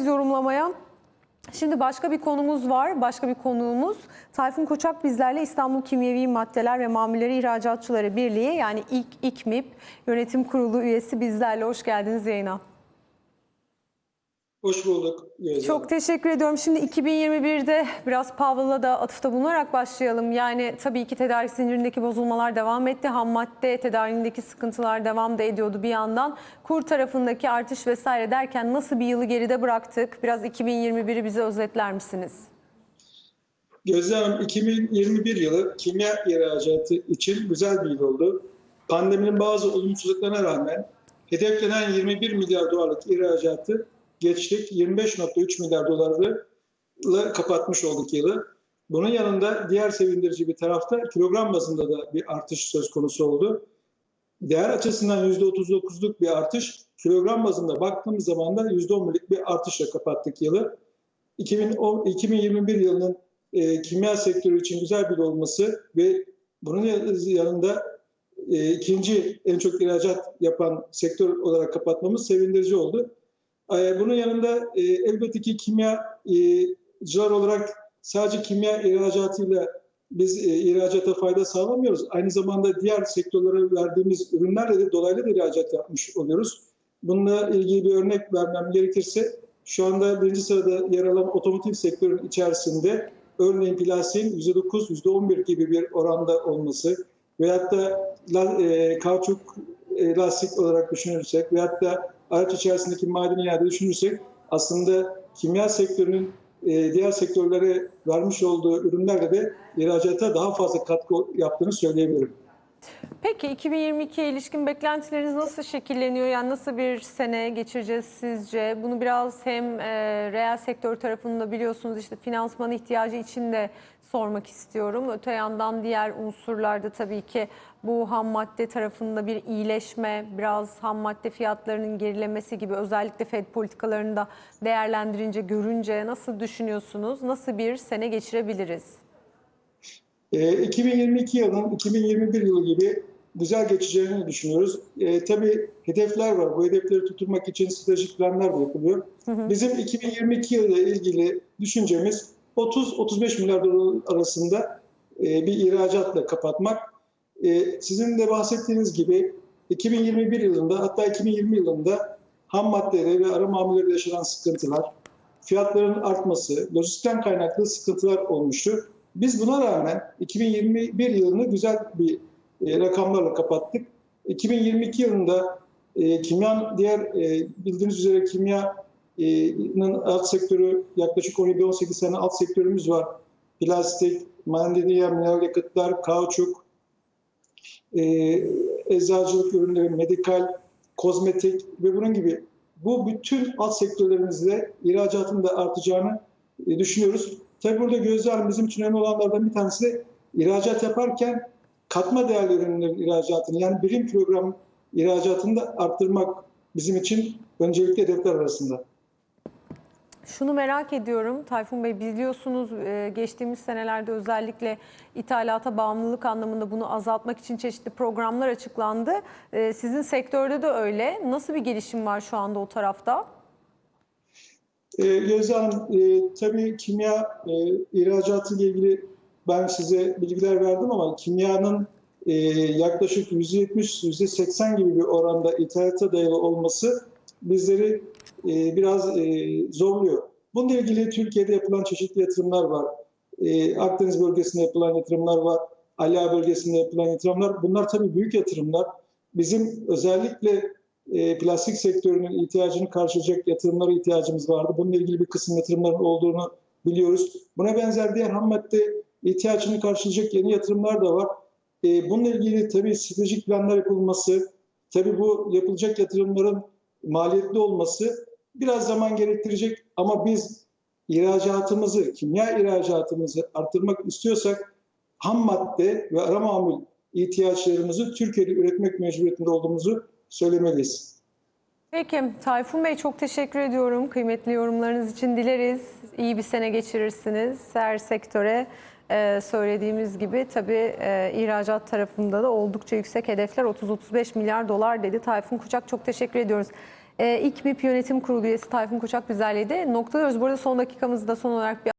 yorumlamaya. Şimdi başka bir konumuz var. Başka bir konuğumuz Tayfun Koçak bizlerle İstanbul Kimyevi Maddeler ve Mamulleri İhracatçıları Birliği yani İK, İKMİP Yönetim Kurulu üyesi bizlerle. Hoş geldiniz yayına. Hoş bulduk. Gözde Çok teşekkür ediyorum. Şimdi 2021'de biraz Powell'a da atıfta bulunarak başlayalım. Yani tabii ki tedarik zincirindeki bozulmalar devam etti. Ham madde tedariğindeki sıkıntılar devam da ediyordu bir yandan. Kur tarafındaki artış vesaire derken nasıl bir yılı geride bıraktık? Biraz 2021'i bize özetler misiniz? Gözde Hanım 2021 yılı kimya ihracatı için güzel bir yıl oldu. Pandeminin bazı olumsuzluklarına rağmen hedeflenen 21 milyar dolarlık ihracatı geçtik. 25.3 milyar dolarla kapatmış olduk yılı. Bunun yanında diğer sevindirici bir tarafta kilogram bazında da bir artış söz konusu oldu. Değer açısından %39'luk bir artış, kilogram bazında baktığımız zaman da %11'lik bir artışla kapattık yılı. 2010, 2021 yılının e, kimya sektörü için güzel bir olması ve bunun yanında e, ikinci en çok ihracat yapan sektör olarak kapatmamız sevindirici oldu. E, bunun yanında e, elbette ki kimyacılar olarak sadece kimya ihracatıyla biz e, ihracata fayda sağlamıyoruz. Aynı zamanda diğer sektörlere verdiğimiz ürünlerle de dolaylı bir ihracat yapmış oluyoruz. Bununla ilgili bir örnek vermem gerekirse şu anda birinci sırada yer alan otomotiv sektörün içerisinde örneğin plastiğin %9, %11 gibi bir oranda olması veyahut da e, kauçuk e, lastik olarak düşünürsek veyahut da araç içerisindeki madeni yağda düşünürsek aslında kimya sektörünün e, diğer sektörlere vermiş olduğu ürünlerle de ihracata daha fazla katkı yaptığını söyleyebilirim. Peki 2022'ye ilişkin beklentileriniz nasıl şekilleniyor? Yani nasıl bir sene geçireceğiz sizce? Bunu biraz hem e, reel sektör tarafında biliyorsunuz işte finansman ihtiyacı için de sormak istiyorum. Öte yandan diğer unsurlarda tabii ki bu ham madde tarafında bir iyileşme, biraz ham madde fiyatlarının gerilemesi gibi özellikle Fed politikalarını da değerlendirince, görünce nasıl düşünüyorsunuz? Nasıl bir sene geçirebiliriz? E, 2022 yılının 2021 yılı gibi güzel geçeceğini düşünüyoruz. E, tabii hedefler var. Bu hedefleri tutturmak için stratejik planlar da yapılıyor. Bizim 2022 yılı ile ilgili düşüncemiz 30-35 milyar dolar arasında e, bir ihracatla kapatmak. E, sizin de bahsettiğiniz gibi 2021 yılında hatta 2020 yılında ham maddeleri ve ara mamulleri yaşanan sıkıntılar, fiyatların artması, lojistikten kaynaklı sıkıntılar olmuştu. Biz buna rağmen 2021 yılını güzel bir e, rakamlarla kapattık. 2022 yılında e, kimya diğer e, bildiğiniz üzere kimyanın alt sektörü yaklaşık 17-18 tane alt sektörümüz var. Plastik, mandalina, mineral yakıtlar, kauçuk, e, eczacılık ürünleri, medikal, kozmetik ve bunun gibi bu bütün alt sektörlerimizde ihracatın da artacağını e, düşünüyoruz. Tabii burada gözler bizim için önemli olanlardan bir tanesi ihracat yaparken katma değerli ürünlerin ihracatını yani birim kilogram ihracatını da arttırmak bizim için öncelikli hedefler arasında. Şunu merak ediyorum Tayfun Bey biliyorsunuz e, geçtiğimiz senelerde özellikle ithalata bağımlılık anlamında bunu azaltmak için çeşitli programlar açıklandı. E, Sizin sektörde de öyle. Nasıl bir gelişim var şu anda o tarafta? Ee, Gözde Hanım, e, tabii kimya e, ihracatı ile ilgili ben size bilgiler verdim ama kimyanın e, yaklaşık %70-%80 gibi bir oranda ithalata dayalı olması bizleri e, biraz e, zorluyor. Bununla ilgili Türkiye'de yapılan çeşitli yatırımlar var. E, Akdeniz bölgesinde yapılan yatırımlar var. Ala bölgesinde yapılan yatırımlar. Bunlar tabii büyük yatırımlar. Bizim özellikle e, plastik sektörünün ihtiyacını karşılayacak yatırımlara ihtiyacımız vardı. Bununla ilgili bir kısım yatırımların olduğunu biliyoruz. Buna benzer diğer ham madde ihtiyacını karşılayacak yeni yatırımlar da var. E, bununla ilgili tabii stratejik planlar yapılması, tabii bu yapılacak yatırımların maliyetli olması biraz zaman gerektirecek ama biz ihracatımızı, kimya ihracatımızı arttırmak istiyorsak ham madde ve ara mamul ihtiyaçlarımızı Türkiye'de üretmek mecburiyetinde olduğumuzu söylemeliyiz. Peki Tayfun Bey çok teşekkür ediyorum. Kıymetli yorumlarınız için dileriz. İyi bir sene geçirirsiniz. Her sektöre e, söylediğimiz gibi tabii e, ihracat tarafında da oldukça yüksek hedefler 30-35 milyar dolar dedi Tayfun Kucak. Çok teşekkür ediyoruz. Ee, İlk MİP Yönetim Kurulu üyesi Tayfun Koçak bizlerleydi. Noktalıyoruz. Bu arada son dakikamızda son olarak bir